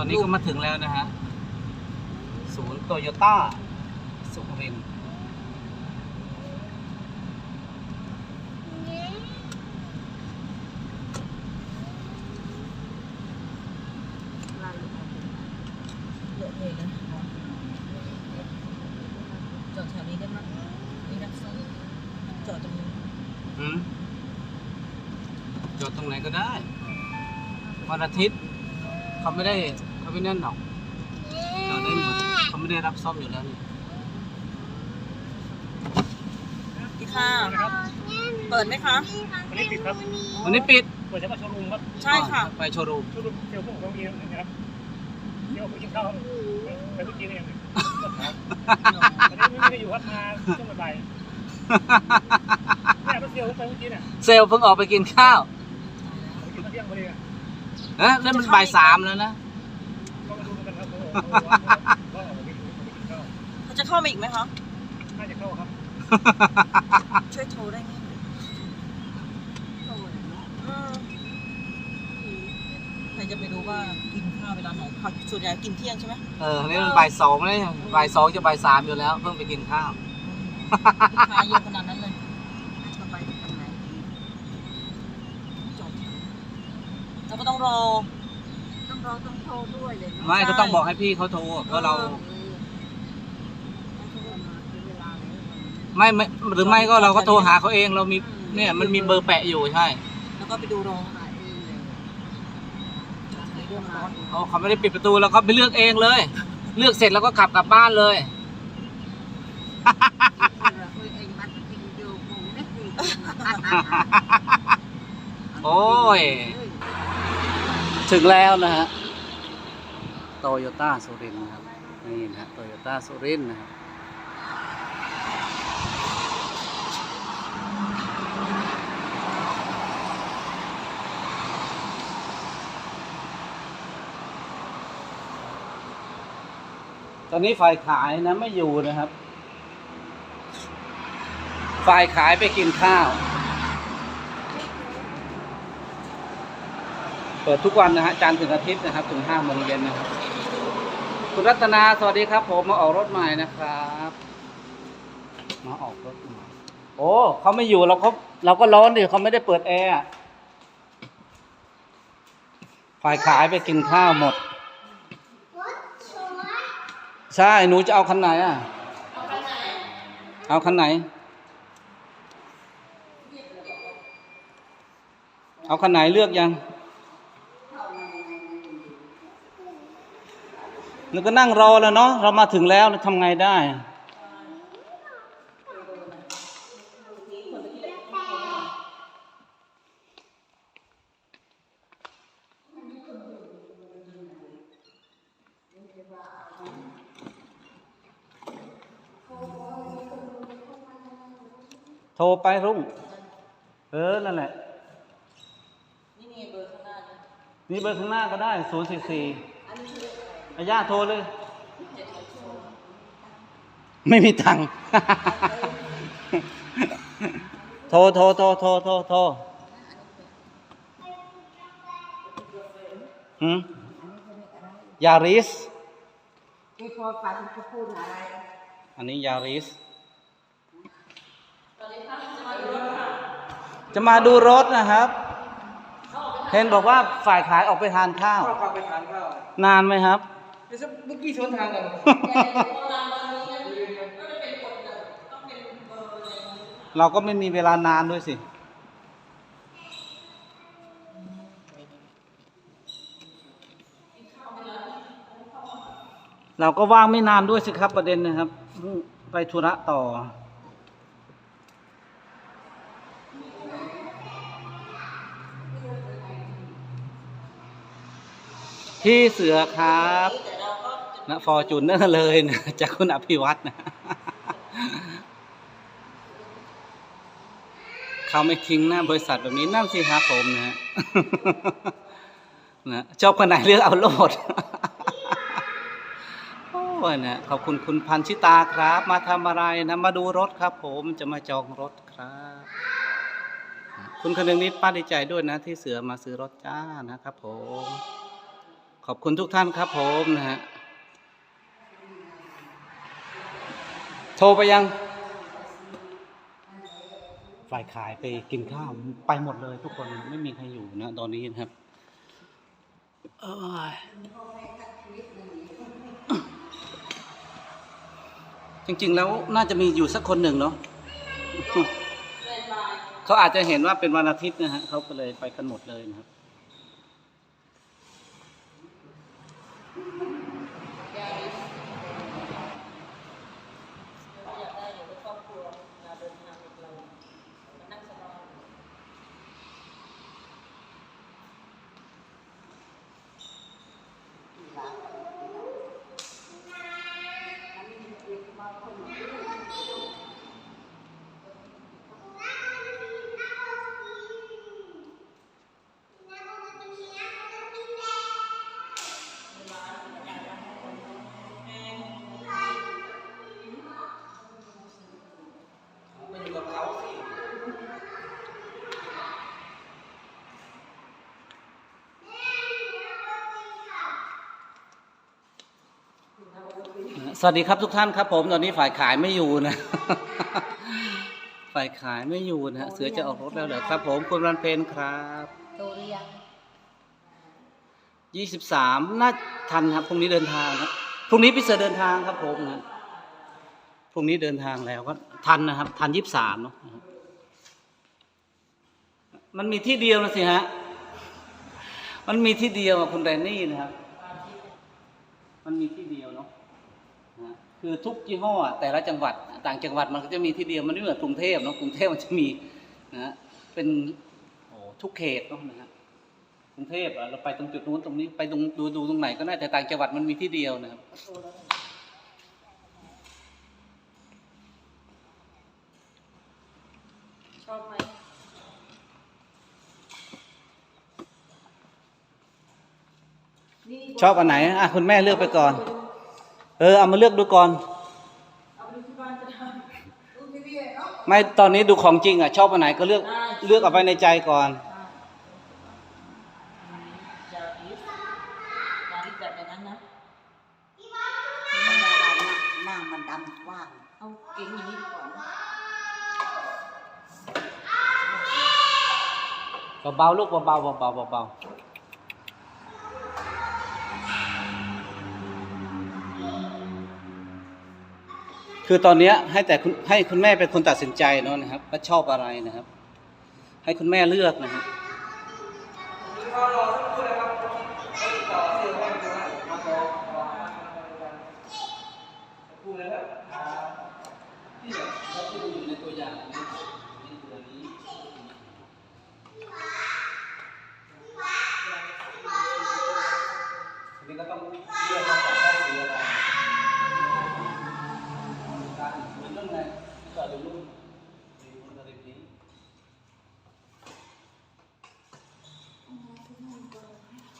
ตอนนี้ก็มาถึงแล้วนะฮะ ศูนย์โตโยต้าสุรินทร์เยอะเลยนะจอดแถวนี้ได้มั้ยนี่นักซ่อมจอดตรงนี้หืมจอดตรงไหนก็ได้ วันอาทิตย์เขาไม่ได้ เขาไม่แน่นหรอกจอดได้หมดเขาไม่ได้รับซ่อมอยู่แล้วนี่ดีค่ะเปิดไหมคะ วันนี้ปิดครับ วันนี้ปิดเปิดเฉพาะโชว์รูมครับ ใช่ค่ะ ไปโชว์รูม โชว์รูมเซลล์พวกของเราเองนะครับเที่ยวไปกินข้าวไปเมื่อกี้นี่เองวันนี้ไม่ได้อยู่ครับมาช่วงบ่ายๆแม่รถเซลล์ไปเมื่อกี้เนี่ยเซลลเพิ่งออกไปกินข้าวไปกินข้าวเที่ยงพอดีอะเอ๊ะนั่นมันบ่ายสามแล้วนะ ก็มาดูกันครับ เขาบอกว่าออกไปกินข้าวเขาจะเข้ามาอีกไหมคะ น่าจะเข้าครับ ช่วยโทรได้ไหมอืมใครจะไปรู้ว่ากินข้าวเวลาไหนเขาส่วนใหญ่กินเที่ยงใช่ไหมเออนี่มันบ่ายสองเลยบ่ายสองจะบ่ายสามอยู่แล้ว เพิ่งไปกินข้าว ลูกค้าเยอะขนาดนั้นเลยจะไปทางไหนจอดแล้วก็ต้องรอ ต้องรอต้องโทรด้วยเลยเนาะไม่ก็ต้องบอกให้พี่เขาโทรเพราะเราเออให้โทรมาคือเวลาแล้วไม่ไม่หรือไม่ก็เราก็โทรหาเขาเองเรามีเนี่ยมันมีเบอร์แปะอยู่ใช่ แล้วก็ไปดูรอหาเองเลยในเรื่องร้อนเขาเขาไม่ได้ปิดประตูเราก็ไปเลือกเองเลย เลือกเสร็จแล้วก็ขับกลับบ้านเลยเราคุยเองมันกินอยู่คงไม่คุยโอ้ย ถึงแล้วนะฮะโตโยต้าสุรินนะครับ นี่นะฮะโตโยต้าสุรินนะครับตอนนี้ฝ่ายขายนะไม่อยู่นะครับ ฝ่ายขายไปกินข้าว ปิดทุกวันนะฮะจันทร์ถึงอาทิตย์นะครับ ถึงห้าโมงเย็นนะครับ คุณรัตนาสวัสดีครับ ผมมาออกรถใหม่นะครับ มาออกรถใหม่โอ้เขาไม่อยู่เราเขาเราก็ร้อนดิเขาไม่ได้เปิดแอร์ฝ่ายขายไปกินข้าวหมด ใช่หนูจะเอาคันไหนอะ เอาคันไหน เอาคันไหนเลือกยัง แล้วก็นั่งรอแล้วเนาะเรามาถึงแล้วทำไงได้ โทรไปรุ่ง เออ นั่นแหละ นี่เบอร์ข้างหน้านะนี่เบอร์ข้างหน้าก็ได้ศูนย์สี่สี่ อาย่าโทรเลย ไม่มีตังค์ โทรโทรโทรโทรโทรโทรหืมยาริสที่พอฟังเขาพูดอะไร อันนี้ยาริส จะมาดูรถนะครับ เห็นบอกว่าฝ่ายขายออกไปทานข้าวเข้าไปทานข้าวนานไหมครับ เมื่อกี้ชวนทางกัน เราก็ไม่มีเวลานานด้วยสิ เราก็ว่างไม่นานด้วยสิครับประเด็นนะครับ ไปธุระต่อพี่เสือครับ นะฟอร์จูเนอร์เลยนะจากคุณอภิวัตนะเขาไม่ทิ้งหน้าบริษัทแบบนี้นั่นสิครับผมนะนะชอบคนไหนเลือกเอาโลดโอ้ยนะขอบคุณคุณพันชิตาครับ มาทำอะไรนะมาดูรถครับ ผมจะมาจองรถครับคุณคนนึงนิดป้าดีใจด้วยนะ ที่เสือมาซื้อรถจ้านะครับผม ขอบคุณทุกท่านครับผมนะฮะ โทรไปยัง ฝ่ายขายไปกินข้าวไปหมดเลย ทุกคนไม่มีใครอยู่นะตอนนี้นะครับเอ้ยจริง ๆ แล้วน่าจะมีอยู่สักคนหนึ่งเนาะเขาอาจจะเห็นว่าเป็นวันอาทิตย์นะฮะเขาก็เลยไปกันหมดเลยนะครับ อยากได้อยู่ในครอบครัวเวลาเดินทางกับเรามานั่งสบาย มันอยู่กับเขาสิ สวัสดีครับทุกท่านครับ ผมตอนนี้ฝ่ายขายไม่อยู่นะ ฝ่ายขายไม่อยู่นะฮะเสือจะออกรถแล้วเหรอครับ ผมคุณรันเพนครับโตหรือยังยี่สิบสามน่าทันครับพรุ่งนี้เดินทางครับพรุ่งนี้พี่เสือเดินทางครับ ผมนะพรุ่งนี้เดินทางแล้วก็ทันนะครับ ทันยี่สิบสามเนาะนะครับมันมีที่เดียวนะสิฮะมันมีที่เดียวอะคุณแดนนี่นะครับ มันมีที่เดียวเนาะนะฮะ คือทุกยี่ห้ออะแต่ละจังหวัดต่างจังหวัดมันก็จะมีที่เดียวมันไม่เหมือนกรุงเทพเนาะกรุงเทพมันจะมีนะฮะเป็นโอ้ทุกเขตเนาะนะฮะกรุงเทพอะเราไปตรงจุดนู้นตรงนี้ไปตรงดูดูตรงไหนก็ได้แต่ต่างจังหวัดมันมีที่เดียวนะครับโตแล้วชอบไหมชอบอันไหนอะคุณแม่เลือกไปก่อน เออเอามาเลือกดูก่อนเอาไปดูที่บ้านจะได้ดูทีวีเนาะไม่ตอนนี้ดูของจริงอะ ชอบอันไหนก็เลือกได้เลือกเอาไปในใจก่อนอย่าอีฟอย่าอีฟแบบอย่างนั้นนะธรรมดาหน้าหน้ามันดำกว้างเอาเก่งอย่างนี้ดีกว่านะเบาๆลูกเบาๆเบาๆเบาๆ คือตอนเนี้ยให้แต่คุณให้คุณแม่เป็นคนตัดสินใจเนาะนะครับว่าชอบอะไรนะครับ ให้คุณแม่เลือกนะครับ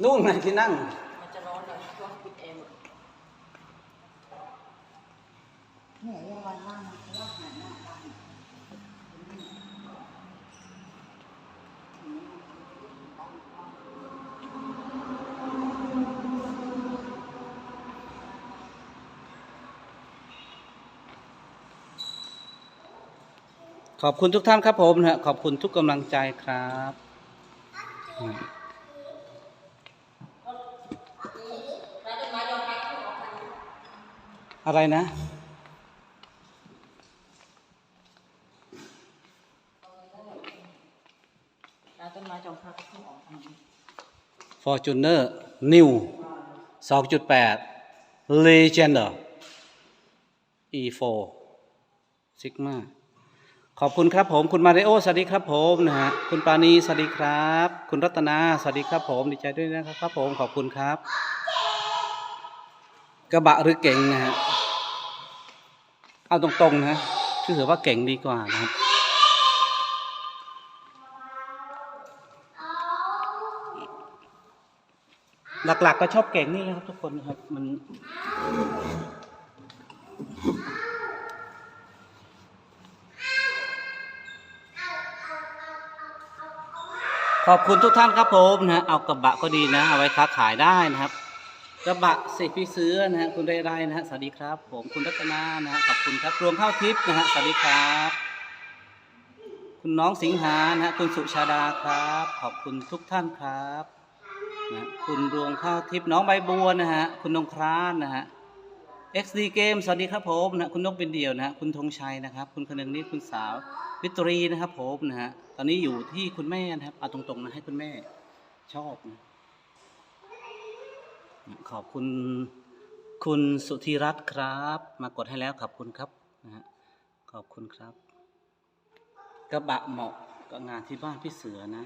นู่นไงที่นั่ง มันจะร้อนเลยช่วงปิดแอร์หมดเนี่ยยังวันหน้ามันก็ว่าหันหน้าบ้านขอบคุณทุกท่านครับผมนะฮะขอบคุณทุกกำลังใจครับอืม แล้วต้นไม้ยอมรับที่ออกมา อะไรนะแล้วต้นไม้จอมพักที่ออกมา Fortuner New 2.8 Legender E4 Sigma ขอบคุณครับผม คุณมาริโอสวัสดีครับผมนะฮะคุณปานีสวัสดีครับ คุณรัตนาสวัสดีครับผม ดีใจด้วยนะครับครับผมขอบคุณครับ กระบะหรือเก่งนะฮะ เอาตรงๆนะชื่อถือว่าเก่งดีกว่านะครับหลักๆก็ชอบเก่งนี่แหละครับทุกคนนะครับมันขอบคุณทุกท่านครับผมนะฮะเอากระบะก็ดีนะ เอาไว้ค้าขายได้นะครับ กระบะสิพี่เสื้อนะฮะคุณเรไรนะฮะสวัสดีครับ ผมคุณรัตนานะฮะขอบคุณครับรวมข้าวทิพย์นะฮะสวัสดีครับ คุณน้องสิงหานะฮะคุณสุชาดาครับ ขอบคุณทุกท่านครับนะคุณรวงข้าวทิพย์น้องใบบัวนะฮะคุณนงครานนะฮะ XD Game สวัสดีครับผมนะคุณนกเป็นเดี่ยวนะฮะคุณธงชัยนะครับ คุณคนึงนิดคุณสาววิตรีนะครับผมนะฮะตอนนี้อยู่ที่คุณแม่นะครับเอาตรงๆนะให้คุณแม่ชอบนะ ขอบคุณคุณสุธีรัตน์ครับ มากดให้แล้วขอบคุณครับนะฮะขอบคุณครับ กระบะเหมาะกับงานที่บ้านพี่เสือนะ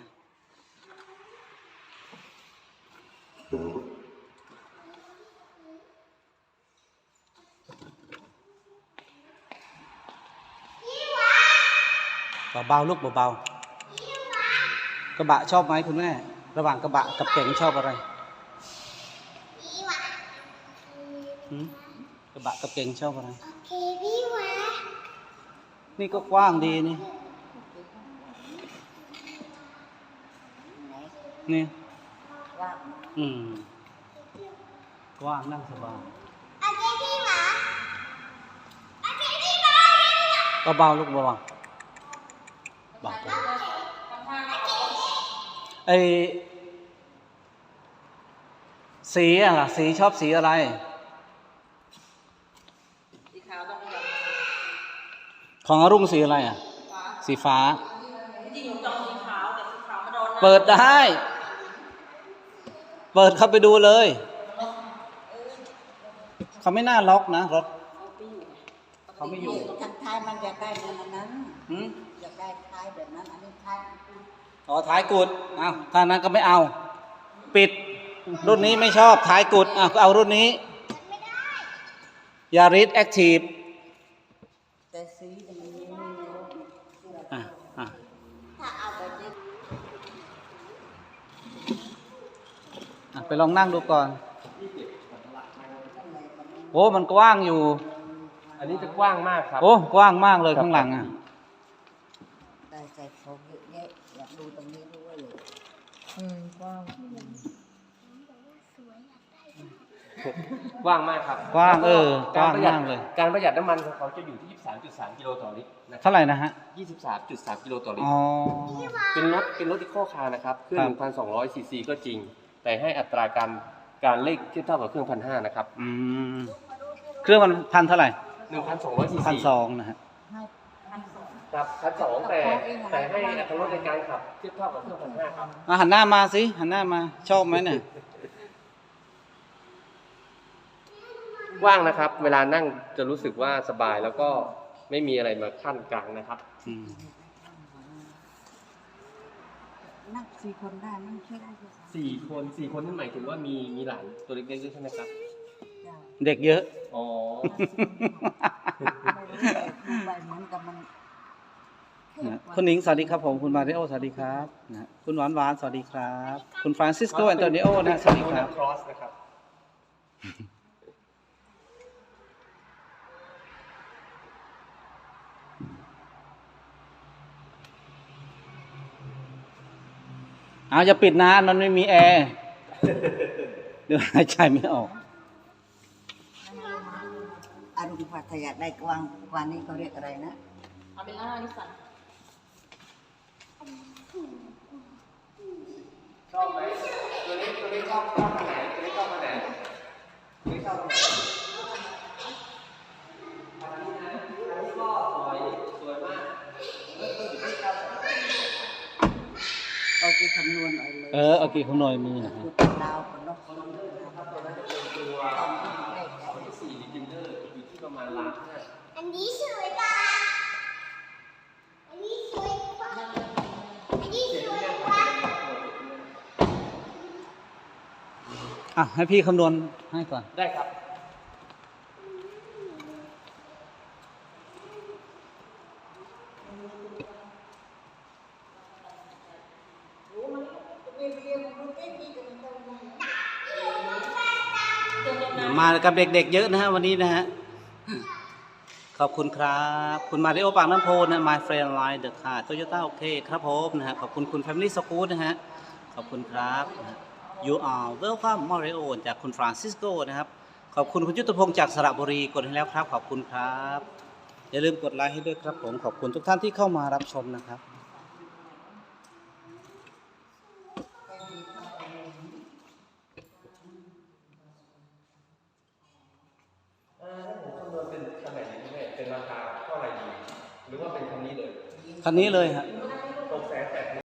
เบาๆลูกเบาๆกระบะชอบไหมคุณแม่ ระหว่างกระบะกับเก๋งชอบอะไร หืมกระบะกับเก๋งชอบอะไรโอเคพี่วะนี่ก็กว้างดีนี่ นี่ว่าอืมกว้างนั่งสบายโอเคพี่วะโอเคพี่วะเบาๆลูกเบาๆเบาๆไอสีอะล่ะสีชอบสีอะไรสีขาวต้องแบบของอรุ่งสีอะไรอะ สีฟ้า จริงๆหนูจองสีขาวแต่สีขาวมันโดนนะเปิดได้ เปิดเข้าไปดูเลย เขาไม่น่าล็อกนะรถ เขาไม่อยู่ทางท้ายมันอยากได้แบบนั้นหืมอยากได้ท้ายแบบนั้นอันนี้ท้ายอ๋อท้ายกุดเอาถ้านั้นก็ไม่เอา ปิด รุ่นนี้ไม่ชอบ ท้ายกุดอะก็เอารุ่นนี้ ยาริสแอคทีฟแต่สีเนี่ยมันมีไม่เยอะอะอะถ้าเอาแบบนี้อะไปลองนั่งดูก่อนโอ้มันกว้างอยู่ อันนี้จะกว้างมากครับ โอ้กว้างมากเลยข้างหลังอะได้ใส่ของเยอะแยะอยากดูตรงนี้ด้วยเลยอืมกว้างก ว้างมากครับกว้างเออกว้างประหยัดมากเลยการประหยัดน้ำมันของเขาจะอยู่ที่ 23.3 กิโลต่อลิตรนะครัเท่าไหร่นะฮะ 23.3 กิโลต่อลิตอ๋รอเป็นรถเป็นรถอีโคคาร์นะครับเครื่อครัง1,200ซีซีก็จริง แต่ให้อัตราการการเลขเทียบเท่ากับเครื่อง1,500นะครับอืมเครื่องมันพันเท่าไหร่1,200ซีพันซีสองนะฮะให้ครับพันสองแต่แต่ให้อัตราลดในการขับเทียบเท่ากับเครื่อง1,500ครับมาหันหน้ามาสิหันหน้ามาชอบไหมเนี่ย ว้างนะครับ เวลานั่งจะรู้สึกว่าสบายแล้วก็ไม่มีอะไรมาขั้นกลางนะครับอืมนั่งสี่คนได้นั่งเช็คได้ด้วยซ้สี่คนสี่คนนั่นหมายถึงว่ามีมีหลานตัวเล็กๆด้วยใช่ไหมครับำจ้ะเด็กเยอะ อ๋อ ไม่รู้แต่ดูไปเหมือนกับมันเทพนะกว่าคุณหนิงสวัสดีครับผมคุณมาริโอสวัสดีครับนะคุณหวานหวานสวัสดีครับ คุณฟรานซิสโกแอนโตนิโอนะสวัสดีครับ ครอสนะครับ เอาจะปิดนะมันไม่มีแอร์เดี๋ยวหายใจไม่ออก อารมณ์พัทยาได้กว้างกว่านี้เขาเรียกอะไรนะเอาเป็นล่านิสสันชอบไหมตัวนี้ตัวนี้ชอบชอบมาไหนตัวนี้ชอบมาไหนตัวนี้ชอบมาไหนอันนี้นะอันนี้ก็สวยสวยมากเริ่มต้นอยู่ที่เก้าแสน เอาไปคำนวณ เอาเลยเออเอากี่ขนอยมือนะฮะดูเป็นดาวคนเนาะตัวนั้นจะเป็นตัวตัวที่สี่ดิจินเนอร์อยู่ที่ประมาณล้านห้าอันนี้สวยกว่าอันนี้สวยกว่าอันนี้สวยกว่าอะให้พี่คำนวณให้ก่อนได้ครับ มา กับเด็กๆเยอะนะฮะวันนี้นะฮะ ขอบคุณครับ คุณมาริโอปากน้ำโพนะ My Friend Line The Car Toyota โอเคครับผมนะฮะ ขอบคุณคุณ Family Scoot นะฮะ ขอบคุณครับ You are welcome Mario จากคุณฟรานซิสโกนะครับ ขอบคุณคุณยุทธพงศ์จากสระบุรีกดให้แล้วครับ ขอบคุณครับ อย่าลืมกดไลค์ให้ด้วยครับผม ขอบคุณทุกท่านที่เข้ามารับชมนะครับ เป็นคันไหนดีแม่เป็นราคาเท่าไหร่ดี หรือว่าเป็น คันนี้เลยคันนี้เลยฮะ